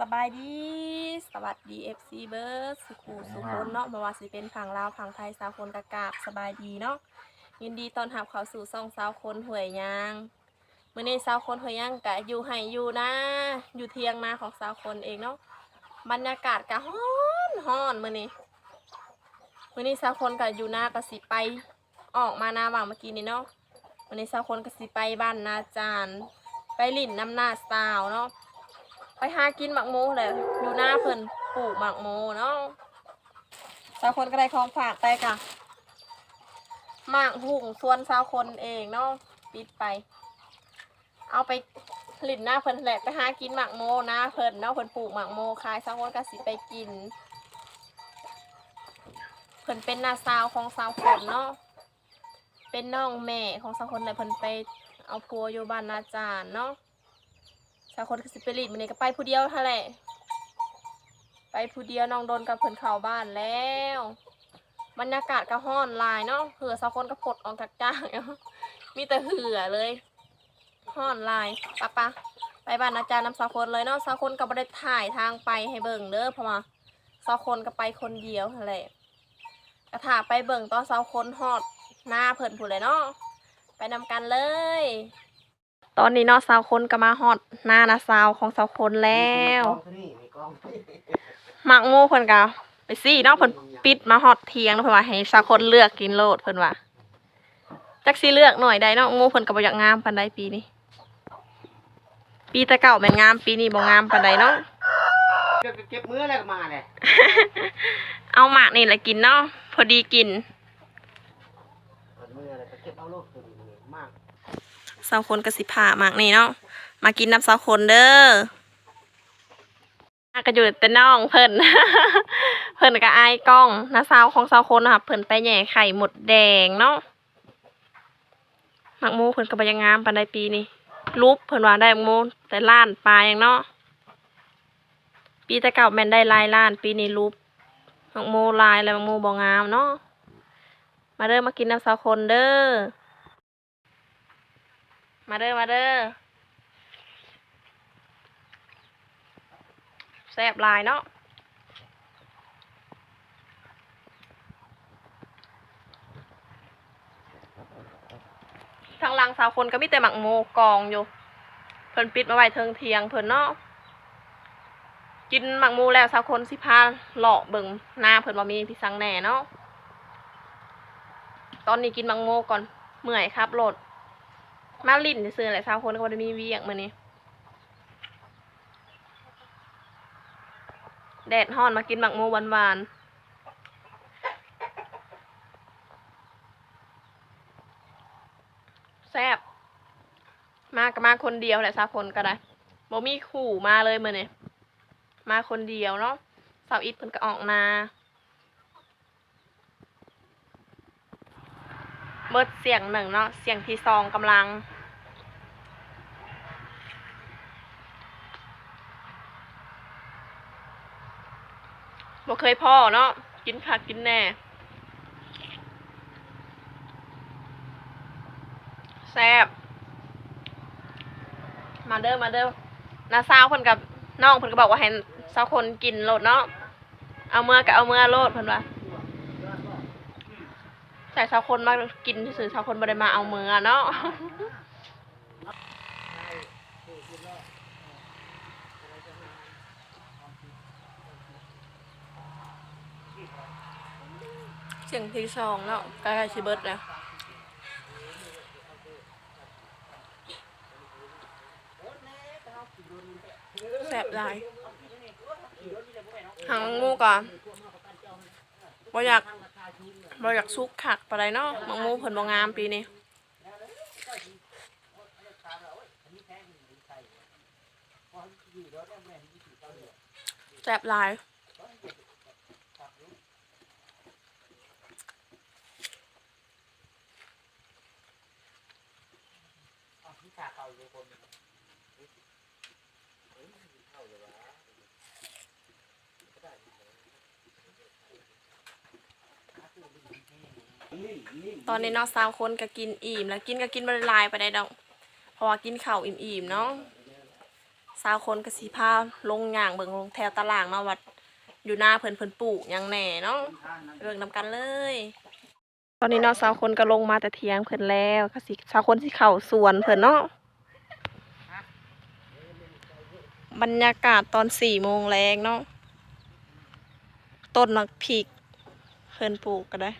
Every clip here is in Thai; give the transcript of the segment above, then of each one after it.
สบายดี สวัสดี FC เบิร์ดสุขูสุคนเนาะมาว่าสิเป็นผังลาวผังไทยสาวคนกะกาบสบายดีเนาะยินดีต้อนรับเข้าสู่ซ่องสาวคนหวยยางมื้อนี้สาวคนหวยยางกะอยู่ให้อยู่นะ อยู่เทียงนาของสาวคนเองเนาะบรรยากาศกะฮ้อนฮ้อนมื้อนี้มื้อนี้สาวคนกะอยู่นากะสิไป ออกมาหน้าว่างเมื่อกี้นี้เนาะมื้อนี้สาวคนกะสิไปบ้านนาจารย์ไปลิ่นน้ำหน้าสาวเนาะ ไปหากินหมักโมเลยอยู่หน้าเพิ่นปลูกหมักโมเนาะสาวคนก็ได้ของฝากไปกะหมากหุ่งส่วนสาวคนเองเนาะปิดไป เอาไปหลินหน้าเพิ่นแหละไปหากินหมักโมหนะเพิ่นเนาะเพิ่นปลูกหมักโมขายสาวคนก็สิไปกิน เพิ่นเป็นนาสาวของสาวคนเนาะเป็นน้องแม่ของสาวคนเลยเพิ่นไปเอาพัวอยู่บ้านนาจารย์เนาะาวคนก็สิไปรีดมันนี่ก็ไปผู้เดียวเท่าแหละ ไปผู้เดียวน้องโดนกับเพิ่นเข้าบ้านแล้วบรรยากาศก็ห้อนลายเนาะเหือสาวคนก็พดออกจากจ้างมีแต่เหือเลยห้อนลายปะปะไปบ้านอาจารย์นำสาวคนเลยเนาะสาวคนก็บ่ได้ถ่ายทางไปให้เบิ่งเด้อพราะว่าสาวคนก็ไปคนเดียวนั่นแหละกระถาไปเบิ่งตอนสาวคนฮอดหน้าเพิ่นผู้เลยเนาะไปนำกันเลย ตอนนี้เนาะสาวคนก็มาฮอดหน้านะสาวของสาวคนแล้วนี่มีกล้องหมักหมูเพิ่นก็ไปซี่เนาะเพิ่นปิดมาฮอดเที่ยงแล้วเพิ่นว่าให้สาวคนเลือกกินโลดเพิ่นว่าจักสิเลือกหน่อยใดเนาะหมูเพิ่นก็บ่อยากงามปานใดปีนี้ ปีแต่เก่าแม่นงามปีนี้บ่งามปานใดเนาะเก็บเก็บมืออะไรก็มาเลยเอาหมากนี่แหละกินเนาะพอดีกิน เปิดมืออะไรก็เก็บเอาลูกตัวนี้มาก สาวคนก็สิผ่าหมากนี่เนาะมากินน้ำสาวคนเด้อมาก็อยู่แต่น้องเพิ่น เพิ่นก็อายกล้องน้าสาวของสาวคนนะคะเพิ่นไปแหย่ไข่หมดแดงเนาะหมักมูเพิ่นก็บ่ยังงามปานใดปีนี้รูปเพิ่นว่าได้หมักมูแต่ล้านปลายอย่างเนาะปีแต่เก่าแม่นได้ลายล้าน ปีนี้รูปหมักมูลายแล้วหมักมูบ่งามเนาะมาเด้อมากินน้ำสาวคนเด้อ มาเด้อมาเด้อแซ่บลายเนาะทางลังสาวคนก็มีแต่หมักโมกองอยู่ เพิ่นปิดมาไว้เทิงเทียงเพิ่นเนาะกินหมักโมแล้วสาวคนสิพาเลาะเบิ่งหน้าเพิ่นว่มีพี่สังแหน่เนาะตอนนี้กินหมักโมก่อนเมื่อยครับโหลด มาลิ่นซื้อๆแหละสาวคนก็บ่ได้มีเวียกมื้อนี้แดดฮ้อนมากินหมักโมหวานๆแซ่บมาก็มาคนเดียวแหละสาวคนก็ได้บ่มีขู่มาเลยมื้อนี้มาคนเดียวเนาะสาวอิดเพิ่นก็ออกนาเบิดเสียงหนึ่งเนาะเสียงที่สองกำลัง บ่เคยพ่อเนาะกินผักกินแหน่แซ่บมาเด้อมาเด้อนาซาวเพิ่นกับน้องเพิ่นก็บอกว่าให้สาวคนกินโลดเนาะเอาเมื่อก็เอาเมื่อโลดเพิ่นว่าใส่สาวคนมากินซื่อๆสาวคนบ่ได้มาเอาเมื่อเนาะ เสียงที่สองแล้วใกล้ๆชิเบิร์ดแล้วแสบหลายหางงูก่อนบ่อยากบ่อยากซุกขักปะไรเนาะมังงูเพิ่นบ่งามปีนี้แสบลาย หลายตอนนี้เนาะสาวคนก็กินอิ่มแล้วกินก็กินบรลายไปได้ดอกเพราะว่ากินข้าวอิ่มๆเนาะสาวคนก็สิพาลงย่างเบิ่งลงแถวตารางเนาะวัดอยู่หน้าเพิ่นเพิ่นปลูกยังแหน่เนาะเบิ่องนำกันเลย ตอนนี้เนาะสาวคนก็ลงมาแต่เที่ยงเพิ่นแล้วก็สิสาวคนสิเข้าสวนเพิ่นเนาะบรรยากาศตอนสี่โมงแรงเนาะต้นหมักพริกเพิ่นปลูกก็ได้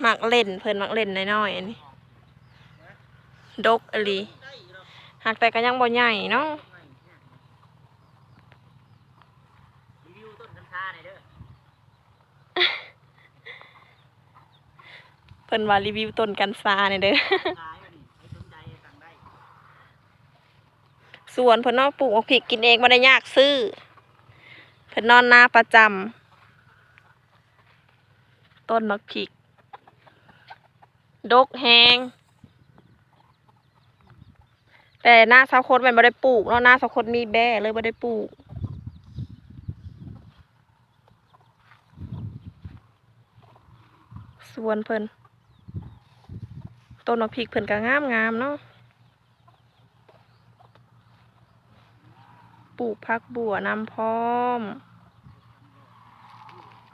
หมักเล่นเพิ่นหมักเล่นน้อยๆอันนี้ดกอหลีหากแต่ก็ยังบ่ใหญ่เนาะ รีวิวต้นกัญชาหน่อยเด้อ เพิ่นว่ารีวิวต้นกันซาเนี่ยเด้อขายมาดิใครสนใจสั่งได้สวนเพิ่นเนาะปลูกมักพริกกินเองบ่ได้ยากซื้อ เพิ่นนอนนาประจำต้นมักพริก ดกแฮงแต่หน้าสาวโคตรมันบ่ได้ปลูกเนาะหน้าสาวโคตรมีแบ่เลยบ่ได้ปลูกสวนเพิ่น ต้นมักพริกเพิ่นก็งามงามเนาะปลูกพักบัวนำพร้อม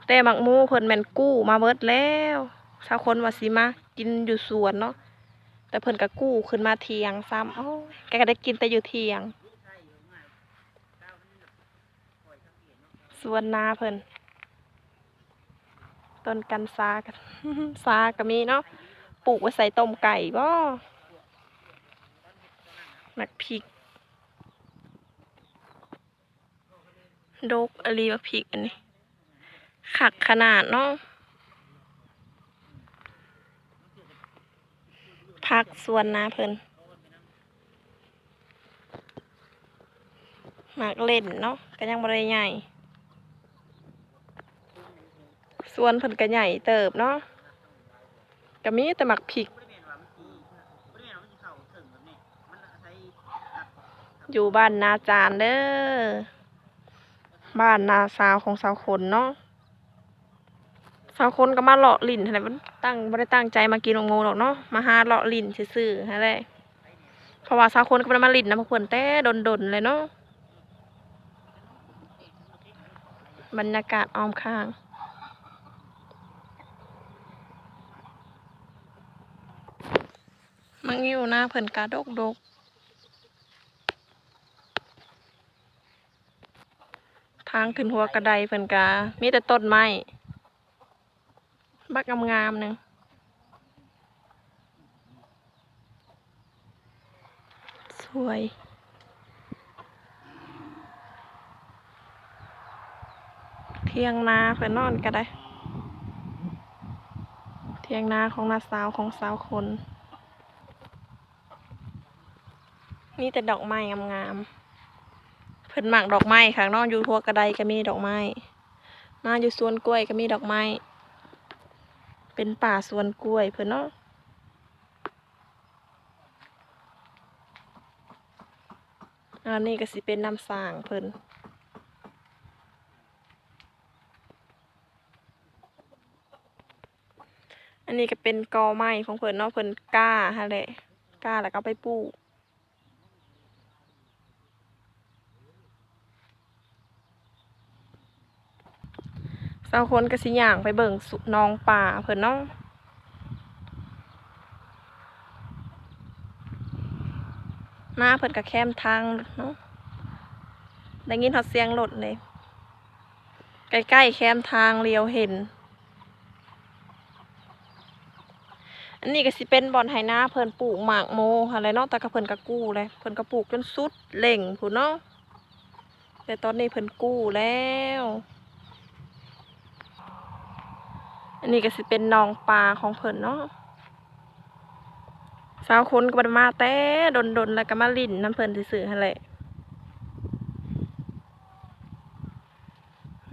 แต่หมักมูเพิ่นแม่นกู้มาเบิดแล้วชาวคนว่าสิมากินอยู่สวนเนาะแต่เพิ่นก็กู้ขึ้นมาเทียงซ้ำโอ้แกก็ได้กินแต่อยู่เทียงสวนนาเพิ่นต้นกันซากันซาก็มีเนาะ ปลูกไว้ใส่ต้มไก่บ่หมักพริกดกอลีบักพริกอันนี้ขักขนาดเนาะพักส่วนนาเพิ่นหมากเล่นเนาะก็ยังบ่ได้ใหญ่ ส่วนเพิ่นก็ใหญ่เติบเนาะ ก็มีแต่หมักพริกบริเวณว่ามันสีบริเวณว่ามันสีเข่าถึงแบบนี้มันใช้ตัดอยู่บ้านนาจานเด้อ บ้านนาสาวของสาวคนเนาะ สาวคนก็มาเลาะลิ่นอะไรมันตั้งไม่ได้ตั้งใจมากินโงหรอกเนาะ มาหาเลาะลิ่นซื่อๆอะไรเพราะว่าสาวคนก็บ่ได้มาลิ่นนะพวกเพิ่นแต่ดนๆเลยเนาะ บรรยากาศอ้อมข้าง มัง อยู่น้าเพิ่นกาดกดกทางขึ้นหัวกระไดเพิ่นกามีแต่ต้นไม้บักงามๆหนึงสวยเทียงนาเพิ่นนอนก็ได้ เทียงนาของนาสาวของสาวคน มีแต่ดอกไม้งามๆเพิ่นหมักดอกไม้ข้างนอกอยู่ทั่วกระไดก็มีดอกไม้มาอยู่สวนกล้วยก็มีดอกไม้ เป็นป่าสวนกล้วยเพิ่นเนาะอันนี้ก็สิเป็นน้ำสางเพิ่นอันนี้ก็เป็นกอไม้ของเพิ่นเนาะเพิ่นกล้าฮะแหละกล้าแล้วก็ไปปลูก สาคนก็สิย่างไปเบิ่งสุน้องป่าเพิ่นเนาะมาเพิ่นก็แคมทางเนาะได้ยินฮอดเสียงรถเลย ใกล้ๆแคมทางเลี้ยวเห็น อันนี้ก็สิเป็นบอนไหนาเพิ่นปลูกหมากโมอะไรเนาะแต่ก็เพิ่นก็กู้เลยเพิ่นก็ปลูกจนสุดเล่งพูนเนาะแต่ตอนนี้เพิ่นกู้แล้ว อันนี้ก็สิเป็นนองปลาของเพิ่นเนาะสาวคนก็บ่ได้มาแต่ดนๆแล้วก็มาลิ่นน้ำเพิ่นซื่อๆหั่นแหละ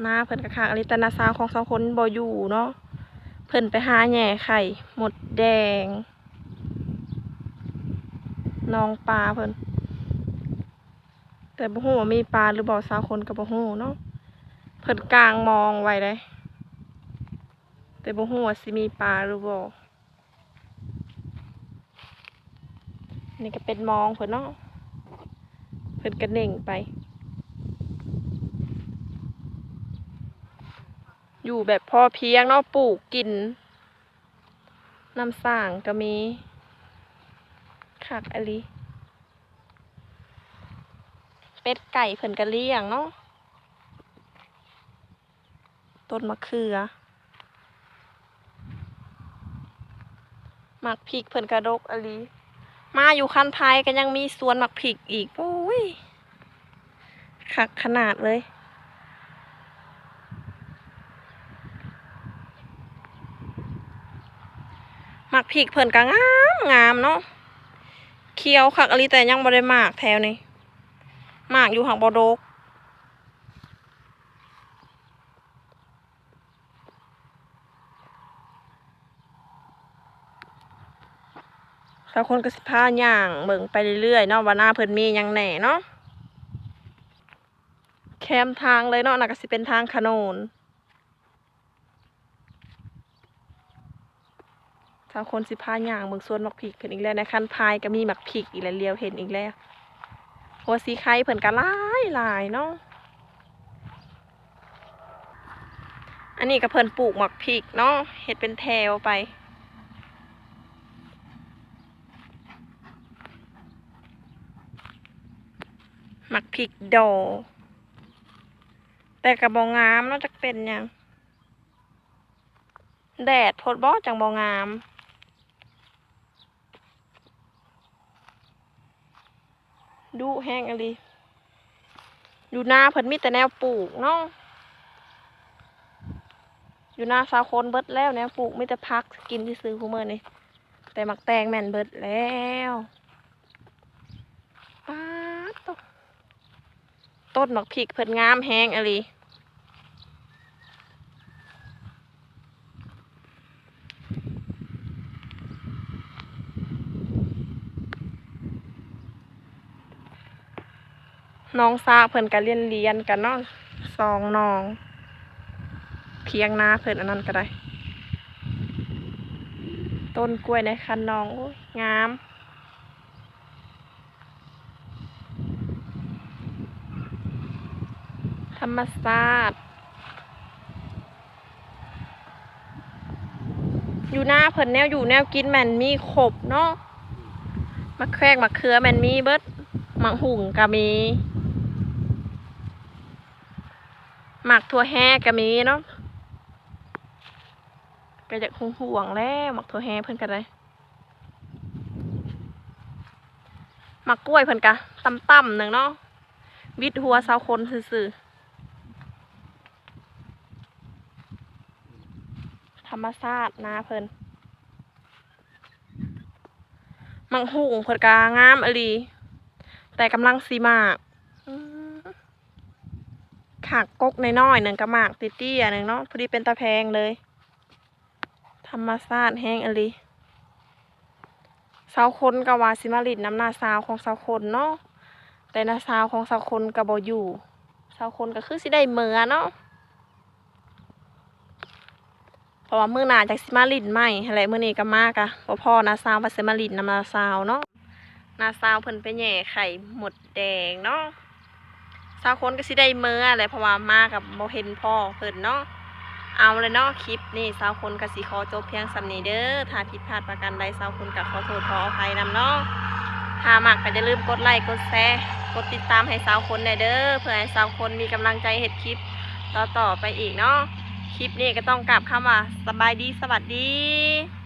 มาเพิ่นก็คักอลิตนาสาวของสาวคนบ่อยู่เนาะเพิ่นไปหาแหน่ไข่หมดแดงนองปลาเพิ่นแต่บ่ฮู้ว่ามีปลาหรือบ่อสาวคนก็บ่ฮู้เนาะเพิ่นกลางมองไว้เลย แต่บ่ฮู้ว่าสิมีปลาหรือบ่นี่ก็เป็นมองเพิ่นเนาะเพิ่นกระเน่งไป อยู่แบบพอเพียงเนาะปลูกกินน้ำสร้างก็มีคักอะลิเป็ดไก่เพิ่นก็เลี้ยงเนาะต้นมะเขือ หมักพริกเพิ่นกระดกอะลิมาอยู่คันไทยก็ยังมีสวนหมักพริกอีกโอ้ยคักขนาดเลย หมักพริกเพิ่นก็งามงามเนาะเคี้ยวคักอะลิแต่ยังบ่ได้หมากแถวนี้หมากอยู่หักบ่ดกาวคนก็สิพาย่างเบิ่งไปเรื่อยๆเนาะว่าหน้าเพิ่นมียังแหน่เนาะแคมทางเลยเนาะน่ะก็สิเป็นทางขนนสาวคนสิพาย่างเบิ่งสวนหมักพริกเพิ่นอีกแล้วในคันพายก็มีหมักพริกอีกแล้วเลียวเห็นอีกแล้วหัวสีไข่เพิ่นก็หลายหลายเนาะอันนี้ก็เพิ่นปลูกหมักพริกเนาะเฮ็ดเป็นแถวไป หมักพริกดอ แต่กับบองงามนาะจะเป็นยังแดดพดบ่จังบองาม ดูแห้งอะไรอยู่หน้าเพิ่นมีแต่แนวปลูกเนาะอยู่หน้าสาวคนเบิดแล้วแนวปลูกมีแต่พักกินที่ซื้อคูเมอร์นี่แต่หมักแตงแม่นเบิดแล้วป๊าดต ต้นหมักพริกเพิ่นงามแห้งอะไรน้องซาเพิ่นก็เรียนเรียนกันเนาะสองน้องเพียงนาเพิ่นอันนั้นก็ได้ ต้นกล้วยในคันน้องงาม ธรรมศาสตร์อยู่หน้าเพิ่นแนวอยู่แนวกินแมนมีขบเนาะมะแขวกมะเขือแมนมีเบิดมะหุ่งก็มีหมักถั่วแห้ก็มีเนาะก็จะคงห่วงแล้วหมักถั่วแห้เพิ่นก็ได้หมักกล้วยเพิ่นกะต่ำหนึ่งเนาะวิดหัวเสาคนซื่อๆ ธรรมชาตินาเพิ่นมังหุงเพิ่นกางามอลีแต่กำลังสีมากขากกกน้อยๆหนึ่งกระหมากติเตี้ยหนึ่งเนาะพอดีเป็นตะแพงเลย ธรรมชาติแห้งอลีสาวคนกะวาสิมาลิดน้ำหน้าสาวของสาวคนเนาะแต่หน้าสาวของสาวคนกะบ่อยู่สาวคนก็คือสิได้เหมือเนาะ เพราะว่ามื้อหน้าจากสิมาลินใหม่อะไรมื้อนี้ก็มากอะบ่พ่อนาซาวว่าสิมาลินนำนาซาวเนาะนาซาวเพิ่นไปแหย่ไข่หมดแดงเนาะสาวคนก็สิได้เมื่ออะไรเพราะว่ามากับบ่เห็นพ่อเพิ่นเนาะเอาเลยเนาะคลิปนี้สาวคนก็สิขอจบเพียงสำนีเด้อถ้าผิดพลาดประการใดสาวคนก็ขอโทษขออภัยนำเนาะถ้ามักก็อย่าลืมกดไลค์กดแชร์กดติดตามให้สาวคนได้เด้อเพื่อให้สาวคนมีกำลังใจเฮ็ดคลิปต่อๆไปอีกเนาะ คลิปนี้ก็ต้องกลับคำว่าสบายดีสวัสดี